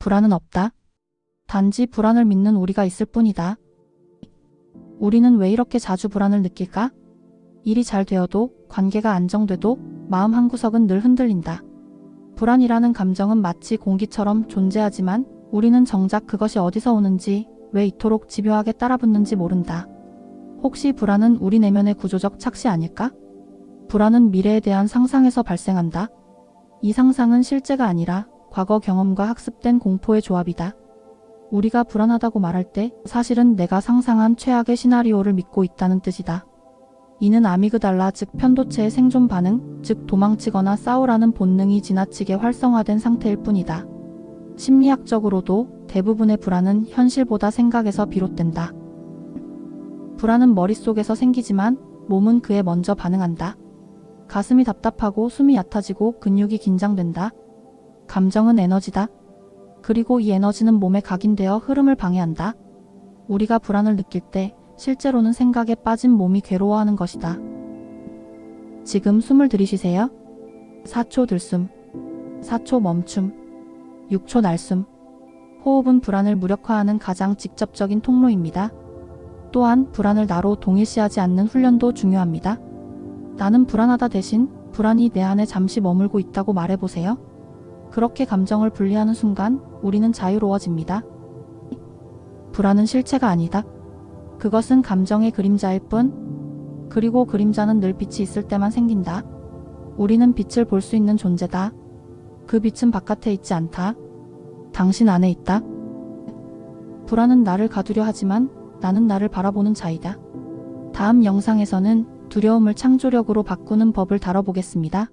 불안은 없다. 단지 불안을 믿는 우리가 있을 뿐이다. 우리는 왜 이렇게 자주 불안을 느낄까? 일이 잘 되어도, 관계가 안정돼도, 마음 한구석은 늘 흔들린다. 불안이라는 감정은 마치 공기처럼 존재하지만, 우리는 정작 그것이 어디서 오는지, 왜 이토록 집요하게 따라붙는지 모른다. 혹시 불안은 우리 내면의 구조적 착시 아닐까? 불안은 미래에 대한 상상에서 발생한다. 이 상상은 실제가 아니라 과거 경험과 학습된 공포의 조합이다. 우리가 불안하다고 말할 때 사실은 내가 상상한 최악의 시나리오를 믿고 있다는 뜻이다. 이는 아미그달라 즉 편도체의 생존 반응, 즉 도망치거나 싸우라는 본능이 지나치게 활성화된 상태일 뿐이다. 심리학적으로도 대부분의 불안은 현실보다 생각에서 비롯된다. 불안은 머릿속에서 생기지만 몸은 그에 먼저 반응한다. 가슴이 답답하고 숨이 얕아지고 근육이 긴장된다. 감정은 에너지다. 그리고 이 에너지는 몸에 각인되어 흐름을 방해한다. 우리가 불안을 느낄 때 실제로는 생각에 빠진 몸이 괴로워하는 것이다. 지금 숨을 들이쉬세요. 4초 들숨, 4초 멈춤, 6초 날숨. 호흡은 불안을 무력화하는 가장 직접적인 통로입니다. 또한 불안을 나로 동일시하지 않는 훈련도 중요합니다. 나는 불안하다 대신 불안이 내 안에 잠시 머물고 있다고 말해보세요. 그렇게 감정을 분리하는 순간 우리는 자유로워집니다. 불안은 실체가 아니다. 그것은 감정의 그림자일 뿐. 그리고 그림자는 늘 빛이 있을 때만 생긴다. 우리는 빛을 볼 수 있는 존재다. 그 빛은 바깥에 있지 않다. 당신 안에 있다. 불안은 나를 가두려 하지만 나는 나를 바라보는 자이다. 다음 영상에서는 두려움을 창조력으로 바꾸는 법을 다뤄보겠습니다.